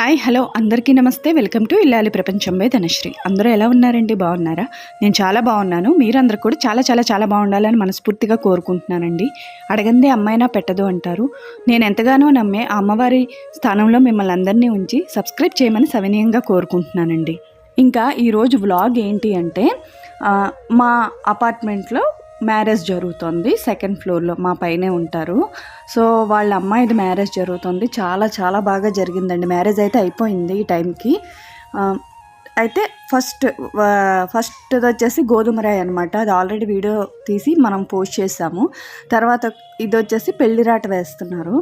Hi hello. అందరికీ నమస్తే. Welcome to ఇల్లాలి ప్రపంచం బై ధనశ్రీ. అందరూ ఎలా ఉన్నారండి? బాగున్నారా? నేను చాలా బాగున్నాను. మీరందరూ కూడా చాలా చాలా చాలా బాగుండాలని మనస్ఫూర్తిగా కోరుకుంటున్నానండి. అడగందే అమ్మాయినా పెట్టదు అంటారు. నేను ఎంతగానో నమ్మే ఆ అమ్మవారి స్థానంలో మిమ్మల్ని అందరినీ ఉంచి సబ్స్క్రైబ్ చేయమని సవినీయంగా కోరుకుంటున్నానండి. ఇంకా ఈరోజు వ్లాగ్ ఏంటి అంటే మా అపార్ట్మెంట్లో మ్యారేజ్ జరుగుతుంది సెకండ్ ఫ్లోర్లో మా పైనే ఉంటారు. సో వాళ్ళ అమ్మాయిది మ్యారేజ్ జరుగుతుంది. చాలా చాలా బాగా జరిగిందండి. మ్యారేజ్ అయితే అయిపోయింది ఈ టైంకి అయితే ఫస్ట్ ఫస్ట్ వచ్చేసి గోధుమ రాయి అనమాట అది ఆల్రెడీ వీడియో తీసి మనం పోస్ట్ చేసాము. తర్వాత ఇది వచ్చేసి పెళ్ళిరాట వేస్తున్నారు.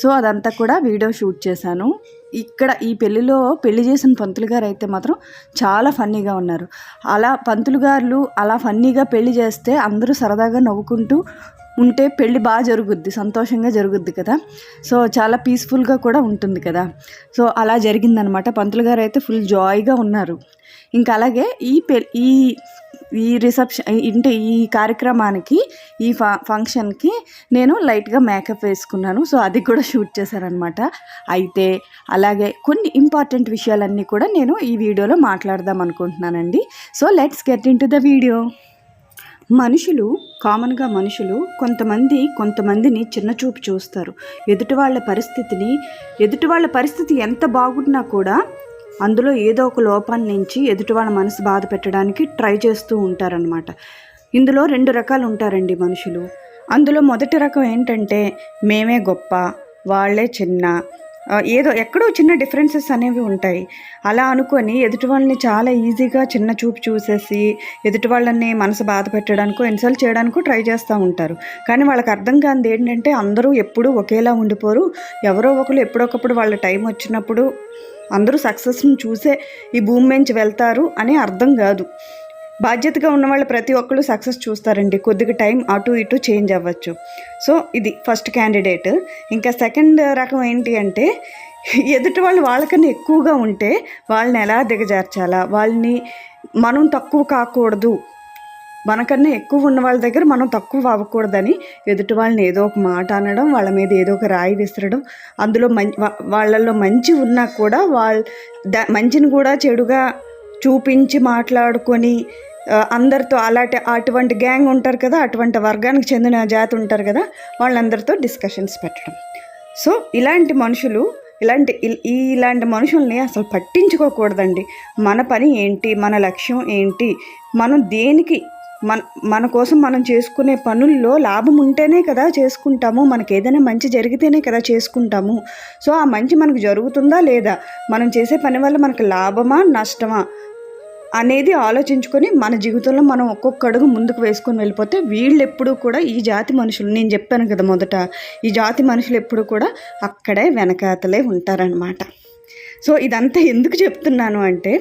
సో అదంతా కూడా వీడియో షూట్ చేశాను. ఇక్కడ ఈ పెళ్ళిలో పెళ్ళి చేసిన పంతులు గారు అయితే మాత్రం చాలా ఫన్నీగా ఉన్నారు. అలా పంతులు గారు అలా ఫన్నీగా పెళ్ళి చేస్తే అందరూ సరదాగా నవ్వుకుంటూ ఉంటే పెళ్ళి బాగా జరుగుద్ది సంతోషంగా జరుగుద్ది కదా. సో చాలా పీస్ఫుల్గా కూడా ఉంటుంది కదా. సో అలా జరిగిందనమాట. పంతులు గారు అయితే ఫుల్ జాయ్గా ఉన్నారు. ఇంకా అలాగే ఈ పె ఈ ఈ రిసెప్షన్ అంటే ఈ కార్యక్రమానికి ఈ ఫంక్షన్కి నేను లైట్గా మేకప్ వేసుకున్నాను. సో అది కూడా షూట్ చేశారనమాట అయితే అలాగే కొన్ని ఇంపార్టెంట్ విషయాలన్నీ కూడా నేను ఈ వీడియోలో మాట్లాడదాం అనుకుంటున్నానండి. So let's get in to the video మనుషులు కామన్గా మనుషులు కొంతమంది కొంతమందిని చిన్నచూపు చూస్తారు. ఎదుటి వాళ్ళ పరిస్థితిని ఎదుటి వాళ్ళ పరిస్థితి ఎంత బాగున్నా కూడా అందులో ఏదో ఒక లోపాన్ని నుంచి ఎదుటి వాళ్ళ మనసు బాధ పెట్టడానికి ట్రై చేస్తూ ఉంటారనమాట ఇందులో రెండు రకాలు ఉంటారండి మనుషులు. అందులో మొదటి రకం ఏంటంటే మేమే గొప్ప వాళ్ళే చిన్న. ఏదో ఎక్కడో చిన్న డిఫరెన్సెస్ అనేవి ఉంటాయి. అలా అనుకొని ఎదుటి వాళ్ళని చాలా ఈజీగా చిన్న చూపు చూసేసి ఎదుటి వాళ్ళని మనసు బాధ పెట్టడానికో ఇన్సల్ట్ చేయడానికో ట్రై చేస్తూ ఉంటారు. కానీ వాళ్ళకి అర్థం కానిది ఏంటంటే అందరూ ఎప్పుడూ ఒకేలా ఉండిపోరు. ఎవరో ఒకరు ఎప్పుడొకప్పుడు వాళ్ళ టైం వచ్చినప్పుడు అందరూ సక్సెస్ని చూసే ఈ భూమి నుంచి వెళ్తారు అని అర్థం కాదు. బాధ్యతగా ఉన్న వాళ్ళు ప్రతి ఒక్కళ్ళు సక్సెస్ చూస్తారండి. కొద్దిగా టైం అటు ఇటు చేంజ్ అవ్వచ్చు. సో ఇది ఫస్ట్ క్యాండిడేట్. ఇంకా సెకండ్ రకం ఏంటి అంటే ఎదుటి వాళ్ళు వాళ్ళకన్నా ఎక్కువగా ఉంటే వాళ్ళని ఎలా దిగజార్చాలా? వాళ్ళని మనం తక్కువ కాకూడదు. మనకన్నా ఎక్కువ ఉన్న వాళ్ళ దగ్గర మనం తక్కువ అవ్వకూడదని ఎదుటి వాళ్ళని ఏదో ఒక మాట అనడం వాళ్ళ మీద ఏదో ఒక రాయి విసరడం అందులో మం వా- వాళ్ళల్లో మంచి ఉన్నా కూడా వాళ్ళ ద మంచిని కూడా చెడుగా చూపించి మాట్లాడుకొని అందరితో అలాంటి అటువంటి గ్యాంగ్ ఉంటారు కదా అటువంటి వర్గానికి చెందిన జాతి ఉంటారు కదా వాళ్ళందరితో డిస్కషన్స్ పెట్టడం. సో ఇలాంటి మనుషులు ఇలాంటి ఇల్- ఈ ఇలాంటి మనుషుల్ని అసలు పట్టించుకోకూడదండి. మన పని ఏంటి? మన లక్ష్యం ఏంటి? మనం దేనికి మన మన కోసం మనం చేసుకునే పనుల్లో లాభం ఉంటేనే కదా చేసుకుంటాము. మనకి ఏదైనా మంచి జరిగితేనే కదా చేసుకుంటాము. సో ఆ మంచి మనకు జరుగుతుందా లేదా? మనం చేసే పని వల్ల మనకు లాభమా నష్టమా అనేది ఆలోచించుకొని మన జీవితంలో మనం ఒక్కొక్క అడుగు ముందుకు వేసుకొని వెళ్ళిపోతే వీళ్ళు ఎప్పుడూ కూడా ఈ జాతి మనుషులు నేను చెప్పాను కదా మొదట ఈ జాతి మనుషులు ఎప్పుడు కూడా అక్కడే వెనకాతలే ఉంటారనమాట సో ఇదంతా ఎందుకు చెప్తున్నాను అంటే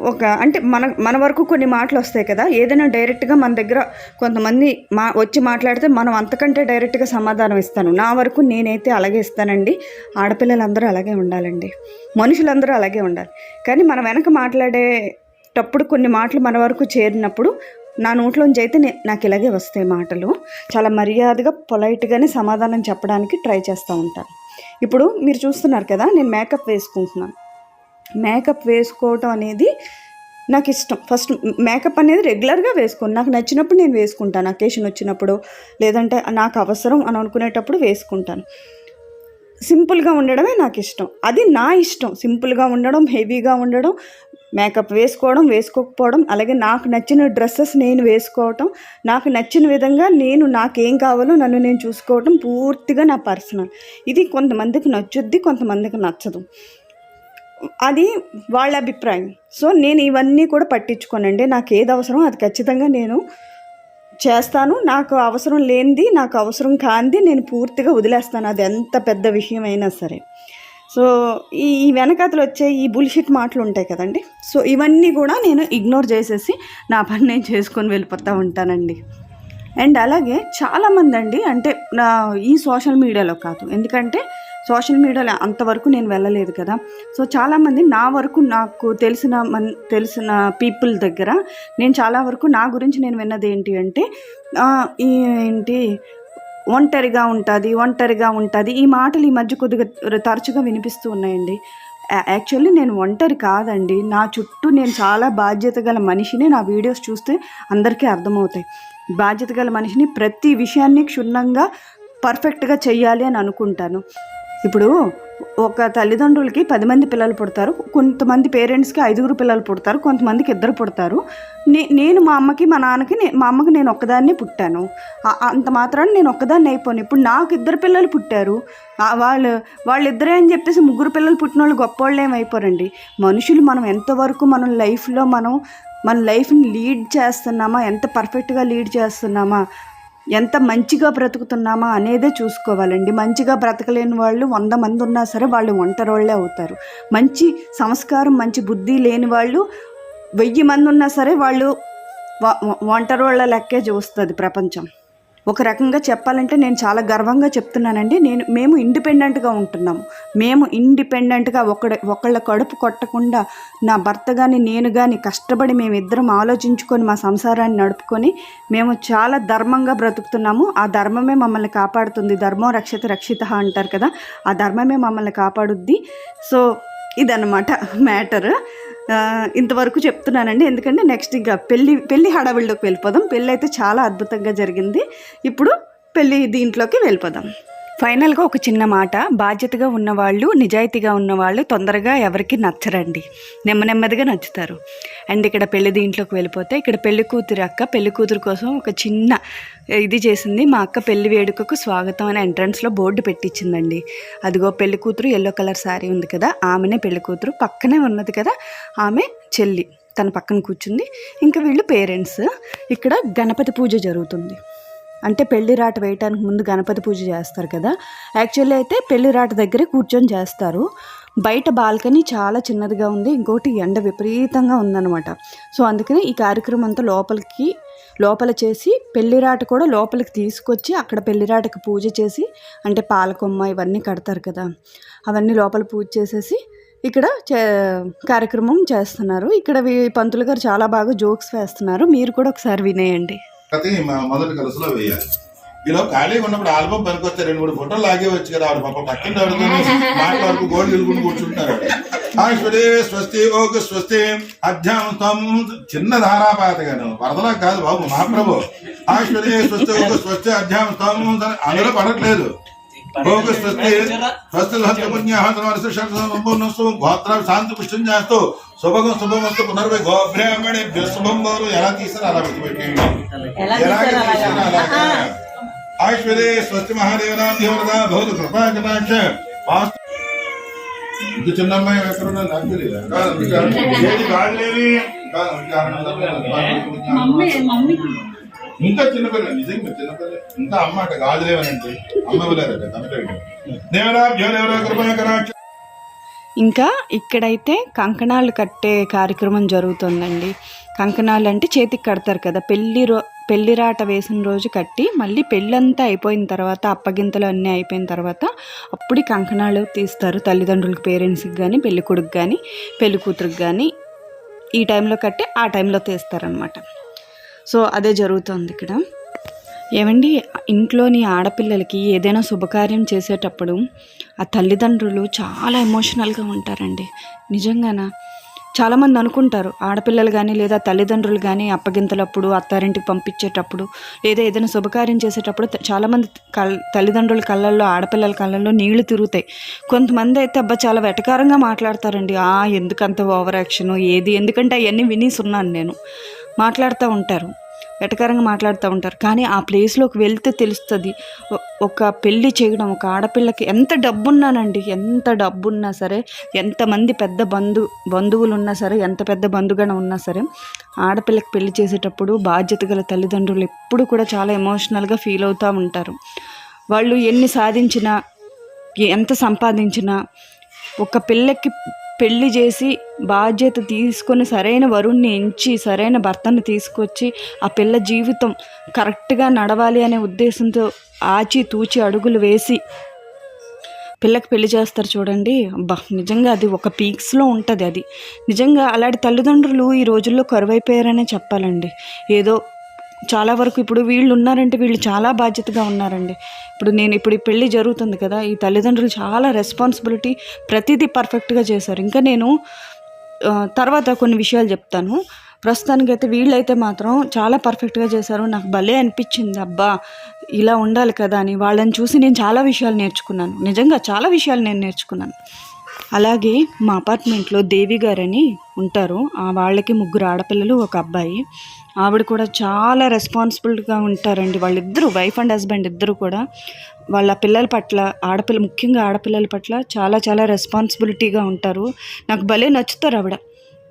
ఒక అంటే మన మన వరకు కొన్ని మాటలు వస్తాయి కదా ఏదైనా డైరెక్ట్గా మన దగ్గర కొంతమంది మా వచ్చి మాట్లాడితే మనం అంతకంటే డైరెక్ట్గా సమాధానం ఇస్తాను. నా వరకు నేనైతే అలాగే ఇస్తానండి. ఆడపిల్లలందరూ అలాగే ఉండాలండి. మనుషులందరూ అలాగే ఉండాలి. కానీ మన వెనక మాట్లాడేటప్పుడు కొన్ని మాటలు మన వరకు చేరినప్పుడు నా నోట్లోంచి అయితే నే- నాకు ఇలాగే వస్తాయి మాటలు. చాలా మర్యాదగా పొలైట్గానే సమాధానం చెప్పడానికి ట్రై చేస్తూ ఉంటాను. ఇప్పుడు మీరు చూస్తున్నారు కదా నేను మేకప్ వేసుకుంటున్నాను. మేకప్ వేసుకోవటం అనేది నాకు ఇష్టం. ఫస్ట్ మేకప్ అనేది రెగ్యులర్గా వేసుకోను. నాకు నచ్చినప్పుడు నేను వేసుకుంటాను. అకేషన్ వచ్చినప్పుడు లేదంటే నాకు అవసరం అని అనుకునేటప్పుడు వేసుకుంటాను. సింపుల్గా ఉండడమే నాకు ఇష్టం. అది నా ఇష్టం. సింపుల్గా ఉండడం హెవీగా ఉండడం మేకప్ వేసుకోవడం వేసుకోకపోవడం అలాగే నాకు నచ్చిన డ్రెస్సెస్ నేను వేసుకోవటం నాకు నచ్చిన విధంగా నేను నాకేం కావాలో నన్ను నేను చూసుకోవటం పూర్తిగా నా పర్సనల్. ఇది కొంతమందికి నచ్చుద్ది కొంతమందికి నచ్చదు. అది వాళ్ళ అభిప్రాయం. సో నేను ఇవన్నీ కూడా పట్టించుకోనండి. నాకు ఏది అవసరం అది ఖచ్చితంగా నేను చేస్తాను. నాకు అవసరం లేనిది నాకు అవసరం కానిది నేను పూర్తిగా వదిలేస్తాను. అది ఎంత పెద్ద విషయం అయినా సరే. సో ఈ ఈ వచ్చే ఈ బుల్షిట్ మాటలు ఉంటాయి కదండి. సో ఇవన్నీ కూడా నేను ఇగ్నోర్ చేసేసి నా పని నేను చేసుకొని వెళ్ళిపోతూ ఉంటానండి. అండ్ అలాగే చాలామంది అండి అంటే నా ఈ సోషల్ మీడియాలో కాదు. ఎందుకంటే సోషల్ మీడియాలో అంతవరకు నేను వెళ్ళలేదు కదా. సో చాలామంది నా వరకు నాకు తెలిసిన మన్ తెలిసిన పీపుల్ దగ్గర నేను చాలా వరకు నా గురించి నేను విన్నది ఏంటి అంటే ఈ ఏంటి ఒంటరిగా ఉంటుంది ఒంటరిగా ఉంటుంది. ఈ మాటలు ఈ మధ్య కొద్దిగా తరచుగా వినిపిస్తూ ఉన్నాయండి. యాక్చువల్లీ నేను ఒంటరి కాదండి. నా చుట్టూ నేను చాలా బాధ్యత గల మనిషిని నా వీడియోస్ చూస్తే అందరికీ అర్థమవుతాయి. బాధ్యత గల మనిషిని ప్రతి విషయాన్ని క్షుణ్ణంగా పర్ఫెక్ట్గా చెయ్యాలి అని అనుకుంటాను. ఇప్పుడు ఒక తల్లిదండ్రులకి పది మంది పిల్లలు పుడతారు. కొంతమంది పేరెంట్స్కి ఐదుగురు పిల్లలు పుడతారు. కొంతమందికి ఇద్దరు పుడతారు. నే నేను మా అమ్మకి మా నాన్నకి మా అమ్మకి నేను ఒక్కదాన్నే పుట్టాను. అంత మాత్రాన్ని నేను ఒక్కదాన్ని అయిపోను. ఇప్పుడు నాకు ఇద్దరు పిల్లలు పుట్టారు. వాళ్ళు వాళ్ళిద్దరే అని చెప్పేసి ముగ్గురు పిల్లలు పుట్టిన వాళ్ళు గొప్పవాళ్ళు ఏమైపోరండి. మనుషులు మనం ఎంతవరకు మనం లైఫ్లో మనం మన లైఫ్ని లీడ్ చేస్తున్నామా ఎంత పర్ఫెక్ట్గా లీడ్ చేస్తున్నామా ఎంత మంచిగా బ్రతుకుతున్నామా అనేదే చూసుకోవాలండి. మంచిగా బ్రతకలేని వాళ్ళు వంద మంది ఉన్నా సరే వాళ్ళు ఒంటరి వాళ్ళే అవుతారు. మంచి సంస్కారం మంచి బుద్ధి లేని వాళ్ళు వెయ్యి మంది ఉన్నా సరే వాళ్ళు వ- ఒంటరి వాళ్ళ లెక్కే చూస్తుంది ప్రపంచం. ఒక రకంగా చెప్పాలంటే నేను చాలా గర్వంగా చెప్తున్నానండి. నేను మేము ఇండిపెండెంట్గా ఉంటున్నాము మేము ఇండిపెండెంట్గా ఒకడ ఒకళ్ళ కడుపు కొట్టకుండా నా భర్త కానీ నేను కానీ కష్టపడి మేమిద్దరం ఆలోచించుకొని మా సంసారాన్ని నడుపుకొని మేము చాలా ధర్మంగా బ్రతుకుతున్నాము. ఆ ధర్మమే మమ్మల్ని కాపాడుతుంది. ధర్మం రక్షిత రక్షిత అంటారు కదా ఆ ధర్మమే మమ్మల్ని కాపాడుద్ది. సో ఇదన్నమాట మ్యాటర్. ఇంతవరకు చెప్తున్నానండి. ఎందుకంటే నెక్స్ట్ ఇంకా పెళ్ళి పెళ్ళి హడావిడిలోకి వెళ్ళిపోదాం. పెళ్ళి అయితే చాలా అద్భుతంగా జరిగింది. ఇప్పుడు పెళ్ళి దీంట్లోకి వెళ్ళిపోదాం. ఫైనల్గా ఒక చిన్న మాట. బాధ్యతగా ఉన్నవాళ్ళు నిజాయితీగా ఉన్నవాళ్ళు తొందరగా ఎవరికి నచ్చరండి. నెమ్మ నెమ్మదిగా నచ్చుతారు. అండ్ ఇక్కడ పెళ్ళి దీంట్లోకి వెళ్ళిపోతే ఇక్కడ పెళ్ళి కూతురు అక్క పెళ్ళి కూతురు కోసం ఒక చిన్న ఇది చేసింది. మా అక్క పెళ్ళి వేడుకకు స్వాగతం అని ఎంట్రన్స్లో బోర్డు పెట్టించిందండి అదిగో పెళ్ళి కూతురు ఎల్లో కలర్ శారీ ఉంది కదా ఆమెనే పెళ్ళి కూతురు. పక్కనే ఉన్నది కదా ఆమె చెల్లి. తన పక్కన కూర్చుంది. ఇంకా వీళ్ళు పేరెంట్స్. ఇక్కడ గణపతి పూజ జరుగుతుంది. అంటే పెళ్ళి రాట వేయటానికి ముందు గణపతి పూజ చేస్తారు కదా. యాక్చువల్లీ అయితే పెళ్ళి రాట దగ్గరే కూర్చొని చేస్తారు. బయట బాల్కనీ చాలా చిన్నదిగా ఉంది. ఇంకోటి ఎండ విపరీతంగా ఉందన్నమాట. సో అందుకని ఈ కార్యక్రమం అంతా లోపలికి లోపల చేసి పెళ్ళిరాట కూడా లోపలికి తీసుకొచ్చి అక్కడ పెళ్ళిరాటకి పూజ చేసి అంటే పాలకొమ్మ ఇవన్నీ కడతారు కదా. అవన్నీ లోపల పూజ చేసేసి ఇక్కడ చే కార్యక్రమం చేస్తున్నారు. ఇక్కడ పంతులు గారు చాలా బాగా జోక్స్ వేస్తున్నారు. మీరు కూడా ఒకసారి వినేయండి. ప్రతి మొదటి కలుసులో వేయాలి. ఇలా ఖాళీగా ఉన్నప్పుడు ఆల్బమ్ పనికొస్తే రెండు మూడు ఫోటోలు లాగే వచ్చి కదా ఆవిడ పాప పక్కన ఆడుకుని మాట్లాడుకు గోల్డ్ నిలుగుని కూర్చుంటున్నారు ఆశ్వరే స్వస్తి ఓక స్వస్తి అధ్యాంతం చిన్న ధారాపాతగాను. వరదలా కాదు బాబు మహాప్రభు. ఆశ్వరే స్వస్తి ఓక స్వస్తి అధ్యాంతం అందులో పడట్లేదు. ఓక స్వస్తి స్వస్తి హస్త పుణ్యాహతమనసు షట్సంపూర్ణస్తు గోత్ర శాంతి పుష్టిం చేస్తూ శుభగం శుభమస్తు పునర్వై గోబ్రాహ్మణి శుభం వారు ఎలా తీసారో అలా పెట్టిపెట్టేయండి ఐశ్వర్య స్వస్తి మహాదేవనాం దేవరదా భౌత కృపా కటాక్ష వాస్తు. ఇంత చిన్న అమ్మాయి ఎక్కడ ఉన్నా నాకు తెలియదు. కాదు, ఇంకా ఏది కాదులేవి. కాదు, ఇంకా ఇంకా చిన్నపిల్ల నిజంగా చిన్నపిల్ల ఇంకా అమ్మ అట గాజులేవనంటే అమ్మ వెళ్ళారట తమిళ దేవరా దేవరా ఇంకా ఇక్కడైతే కంకణాలు కట్టే కార్యక్రమం జరుగుతుందండి. కంకణాలు అంటే చేతికి కడతారు కదా పెళ్ళి రో పెళ్ళి రాట వేసిన రోజు కట్టి మళ్ళీ పెళ్ళంతా అయిపోయిన తర్వాత అప్పగింతలు అన్నీ అయిపోయిన తర్వాత అప్పుడు కంకణాలు తీస్తారు. తల్లిదండ్రులకి పేరెంట్స్కి కానీ పెళ్ళికొడుకు కానీ పెళ్ళి కూతురికి కానీ ఈ టైంలో కట్టి ఆ టైంలో తీస్తారనమాట సో అదే జరుగుతుంది ఇక్కడ. ఏమండి ఇంట్లోని ఆడపిల్లలకి ఏదైనా శుభకార్యం చేసేటప్పుడు ఆ తల్లిదండ్రులు చాలా ఎమోషనల్గా ఉంటారండి. నిజంగానా? చాలామంది అనుకుంటారు ఆడపిల్లలు కానీ లేదా తల్లిదండ్రులు కానీ అప్పగింతలప్పుడు అత్తారింటికి పంపించేటప్పుడు లేదా ఏదైనా శుభకార్యం చేసేటప్పుడు చాలామంది కల్ తల్లిదండ్రుల కళ్ళల్లో ఆడపిల్లల కళ్ళల్లో నీళ్ళు తిరుగుతాయి. కొంతమంది అయితే అబ్బా చాలా వెటకారంగా మాట్లాడతారండి. ఆ ఎందుకంత ఓవర్ యాక్షన్ ఏది? ఎందుకంటే అవన్నీ వినేసి నేను. మాట్లాడుతూ ఉంటారు. వెటకారంగా మాట్లాడుతూ ఉంటారు. కానీ ఆ ప్లేస్లోకి వెళ్తే తెలుస్తుంది. ఒక పెళ్ళి చేయడం ఒక ఆడపిల్లకి ఎంత డబ్బున్నానండి. ఎంత డబ్బున్నా సరే ఎంతమంది పెద్ద బంధు బంధువులు ఉన్నా సరే ఎంత పెద్ద బంధుగణం ఉన్నా సరే ఆడపిల్లకి పెళ్ళి చేసేటప్పుడు బాధ్యత గల తల్లిదండ్రులు ఎప్పుడు కూడా చాలా ఎమోషనల్గా ఫీల్ అవుతూ ఉంటారు. వాళ్ళు ఎన్ని సాధించినా ఎంత సంపాదించినా ఒక పిల్లకి పెళ్ళి చేసి బాధ్యత తీసుకొని సరైన వరుణ్ణి ఎంచి సరైన భర్తను తీసుకొచ్చి ఆ పిల్ల జీవితం కరెక్ట్గా నడవాలి అనే ఉద్దేశంతో ఆచి తూచి అడుగులు వేసి పిల్లకి పెళ్ళి చేస్తారు చూడండి. అబ్బా నిజంగా అది ఒక పీక్స్లో ఉంటుంది అది. నిజంగా అలాంటి తల్లిదండ్రులు ఈ రోజుల్లో కరువైపోయారనే చెప్పాలండి. ఏదో చాలా వరకు ఇప్పుడు వీళ్ళు ఉన్నారంటే వీళ్ళు చాలా బాధ్యతగా ఉన్నారండి. ఇప్పుడు నేను ఇప్పుడు ఈ పెళ్ళి జరుగుతుంది కదా ఈ తల్లిదండ్రులు చాలా రెస్పాన్సిబిలిటీ ప్రతిదీ పర్ఫెక్ట్గా చేశారు. ఇంకా నేను తర్వాత కొన్ని విషయాలు చెప్తాను. ప్రస్తుతానికైతే వీళ్ళైతే మాత్రం చాలా పర్ఫెక్ట్గా చేశారు. నాకు భలే అనిపించింది అబ్బా ఇలా ఉండాలి కదా అని వాళ్ళని చూసి నేను చాలా విషయాలు నేర్చుకున్నాను. నిజంగా చాలా విషయాలు నేను నేర్చుకున్నాను. అలాగే మా అపార్ట్మెంట్లో దేవి గారని ఉంటారు. ఆ వాళ్ళకి ముగ్గురు ఆడపిల్లలు ఒక అబ్బాయి. ఆవిడ కూడా చాలా రెస్పాన్సిబుల్గా ఉంటారండి. వాళ్ళిద్దరూ వైఫ్ అండ్ హస్బెండ్ ఇద్దరు కూడా వాళ్ళ పిల్లల పట్ల ఆడపిల్ల ముఖ్యంగా ఆడపిల్లల పట్ల చాలా చాలా రెస్పాన్సిబిలిటీగా ఉంటారు. నాకు భలే నచ్చుతారు ఆవిడ.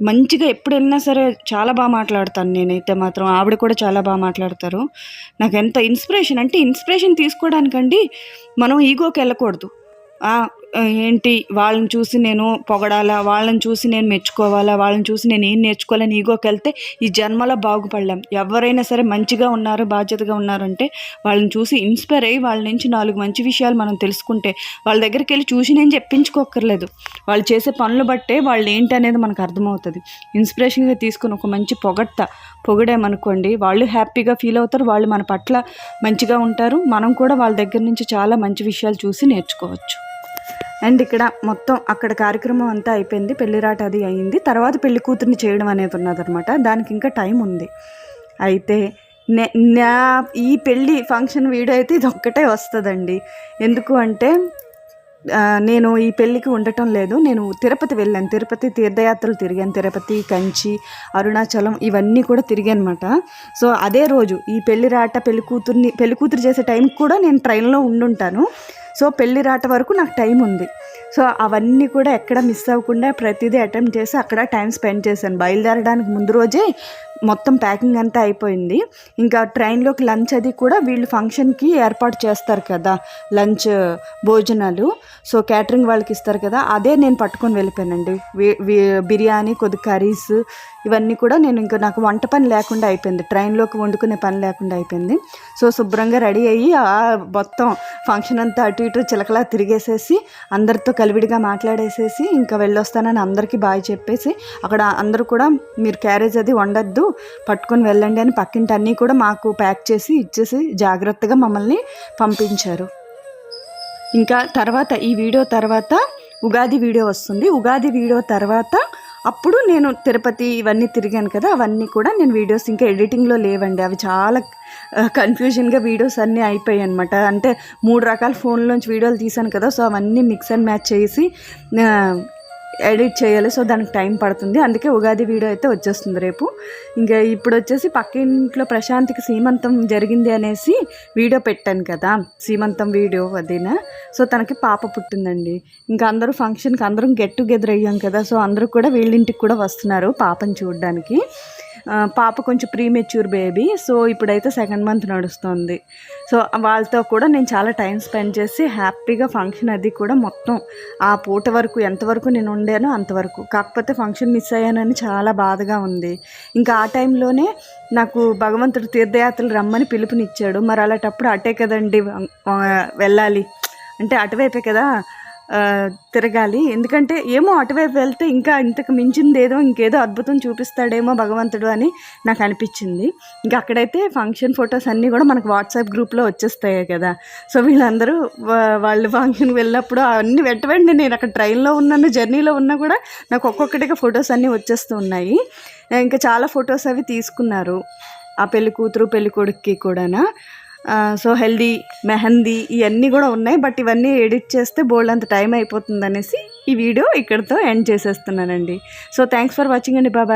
మంచిగా ఎప్పుడు వెళ్ళినా సరే చాలా బాగా మాట్లాడతాను నేనైతే మాత్రం. ఆవిడ కూడా చాలా బాగా మాట్లాడతారు. నాకు ఎంత ఇన్స్పిరేషన్ అంటే ఇన్స్పిరేషన్ తీసుకోవడానికండి మనం ఈగోకి వెళ్ళకూడదు. ఏంటి? వాళ్ళని చూసి నేను పొగడాలా? వాళ్ళని చూసి నేను మెచ్చుకోవాలా? వాళ్ళని చూసి నేను ఏం నేర్చుకోవాలని ఈగోకి వెళ్తే ఈ జన్మలో బాగుపడలేం. ఎవరైనా సరే మంచిగా ఉన్నారు బాధ్యతగా ఉన్నారంటే వాళ్ళని చూసి ఇన్స్పైర్ అయ్యి వాళ్ళ నుంచి నాలుగు మంచి విషయాలు మనం తెలుసుకుంటే వాళ్ళ దగ్గరికి వెళ్ళి చూసి నేను చెప్పించుకోక్కర్లేదు. వాళ్ళు చేసే పనులు బట్టే వాళ్ళు ఏంటి అనేది మనకు అర్థమవుతుంది. ఇన్స్పిరేషన్గా తీసుకుని ఒక మంచి పొగడ్త పొగిడామనుకోండి వాళ్ళు హ్యాపీగా ఫీల్ అవుతారు. వాళ్ళు మన పట్ల మంచిగా ఉంటారు. మనం కూడా వాళ్ళ దగ్గర నుంచి చాలా మంచి విషయాలు చూసి నేర్చుకోవచ్చు. అండ్ ఇక్కడ మొత్తం అక్కడ కార్యక్రమం అంతా అయిపోయింది. పెళ్ళిరాట అది అయింది. తర్వాత పెళ్ళి కూతుర్ని చేయడం అనేది ఉన్నదనమాట దానికి ఇంకా టైం ఉంది. అయితే నే నా ఈ పెళ్ళి ఫంక్షన్ వీడియో అయితే ఇది ఒక్కటే వస్తుందండి. ఎందుకు అంటే నేను ఈ పెళ్ళికి ఉండటం లేదు. నేను తిరుపతి వెళ్ళాను. తిరుపతి తీర్థయాత్రలు తిరిగాను. తిరుపతి కంచి అరుణాచలం ఇవన్నీ కూడా తిరిగానమాట సో అదే రోజు ఈ పెళ్ళి రాట పెళ్ళి కూతుర్ని పెళ్ళి కూతురు చేసే టైంకి కూడా నేను ట్రైన్లో ఉండుంటాను. సో పెళ్ళి రాట వరకు నాకు టైం ఉంది. సో అవన్నీ కూడా ఎక్కడ మిస్ అవ్వకుండా ప్రతిదీ అటెంప్ట్ చేసి అక్కడ టైం స్పెండ్ చేశాను. బయలుదేరడానికి ముందు రోజే మొత్తం ప్యాకింగ్ అంతా అయిపోయింది. ఇంకా ట్రైన్లోకి లంచ్ అది కూడా వీళ్ళు ఫంక్షన్కి ఏర్పాటు చేస్తారు కదా లంచ్ భోజనాలు. సో క్యాటరింగ్ వాళ్ళకి ఇస్తారు కదా అదే నేను పట్టుకొని వెళ్ళిపోయానండి. బిర్యానీ కొద్ది కర్రీస్ ఇవన్నీ కూడా నేను ఇంకా నాకు వంట పని లేకుండా అయిపోయింది. ట్రైన్లోకి వండుకునే పని లేకుండా అయిపోయింది. సో శుభ్రంగా రెడీ అయ్యి ఆ మొత్తం ఫంక్షన్ అంతా అటు ఇటు చిలకలా తిరిగేసేసి అందరితో కలివిడిగా మాట్లాడేసేసి ఇంకా వెళ్ళొస్తానని అందరికీ బాయ్ చెప్పేసి అక్కడ అందరూ కూడా మీరు క్యారేజ్ అది వండద్దు పట్టుకొని వెళ్ళండి అని పక్కింటి అన్నీ కూడా మాకు ప్యాక్ చేసి ఇచ్చేసి జాగ్రత్తగా మమ్మల్ని పంపించారు. ఇంకా తర్వాత ఈ వీడియో తర్వాత ఉగాది వీడియో వస్తుంది. ఉగాది వీడియో తర్వాత అప్పుడు నేను తిరుపతి ఇవన్నీ తిరిగాను కదా అవన్నీ కూడా నేను వీడియోస్ ఇంకా ఎడిటింగ్లో లేవండి. అవి చాలా కన్ఫ్యూజన్గా వీడియోస్ అన్నీ అయిపోయాయి అనమాట అంటే మూడు రకాల ఫోన్లోంచి వీడియోలు తీసాను కదా సో అవన్నీ మిక్స్ అండ్ మ్యాచ్ చేసి ఎడిట్ చేయాలి సో దానికి టైం పడుతుంది. అందుకే ఉగాది వీడియో అయితే వచ్చేస్తుంది రేపు. ఇంకా ఇప్పుడు వచ్చేసి పక్క ఇంట్లో ప్రశాంత్కి సీమంతం జరిగింది అనేసి వీడియో పెట్టాను కదా సీమంతం వీడియో అదినా? సో తనకి పాప పుట్టిందండి. ఇంకా అందరూ ఫంక్షన్కి అందరం గెట్ టుగెదర్ అయ్యాం కదా సో అందరూ కూడా వీళ్ళింటికి కూడా వస్తున్నారు పాపని చూడడానికి. పాప కొంచెం ప్రీమెచ్యూర్ బేబీ సో ఇప్పుడైతే సెకండ్ మంత్ నడుస్తుంది. సో వాళ్ళతో కూడా నేను చాలా టైం స్పెండ్ చేసి హ్యాపీగా ఫంక్షన్ అది కూడా మొత్తం ఆ పూట వరకు ఎంతవరకు నేను ఉండానో అంతవరకు కాకపోతే ఫంక్షన్ మిస్ అయ్యానని చాలా బాధగా ఉంది. ఇంకా ఆ టైంలోనే నాకు భగవంతుడు తీర్థయాత్రలు రమ్మని పిలుపునిచ్చాడు. మరి అలాంటప్పుడు అటే కదండి వెళ్ళాలి. అంటే అటువైపే కదా? తిరగాలి. ఎందుకంటే ఏమో అటువైపు వెళ్తే ఇంకా ఇంతకు మించింది ఏదో ఇంకేదో అద్భుతం చూపిస్తాడేమో భగవంతుడు అని నాకు అనిపించింది. ఇంకా అక్కడైతే ఫంక్షన్ ఫొటోస్ అన్నీ కూడా మనకు వాట్సాప్ గ్రూప్లో వచ్చేస్తాయి కదా. సో వీళ్ళందరూ వాళ్ళు ఫంక్షన్కి వెళ్ళినప్పుడు అన్నీ వెంట వెంటనే నేను అక్కడ ట్రైన్లో ఉన్నాను జర్నీలో ఉన్నా కూడా నాకు ఒక్కొక్కటిగా ఫొటోస్ అన్నీ వచ్చేస్తూ ఉన్నాయి. ఇంకా చాలా ఫొటోస్ అవి తీసుకున్నారు. ఆ పెళ్ళి కూతురు పెళ్ళి కొడుక్కి కూడానా. సో హెల్దీ మెహందీ ఇవన్నీ కూడా ఉన్నాయి. బట్ ఇవన్నీ ఎడిట్ చేస్తే బోల్డ్ అంత టైం అయిపోతుంది అనేసి ఈ వీడియో ఇక్కడితో ఎండ్ చేసేస్తున్నానండి. సో థ్యాంక్స్ ఫర్ వాచింగ్ అండి. బాబా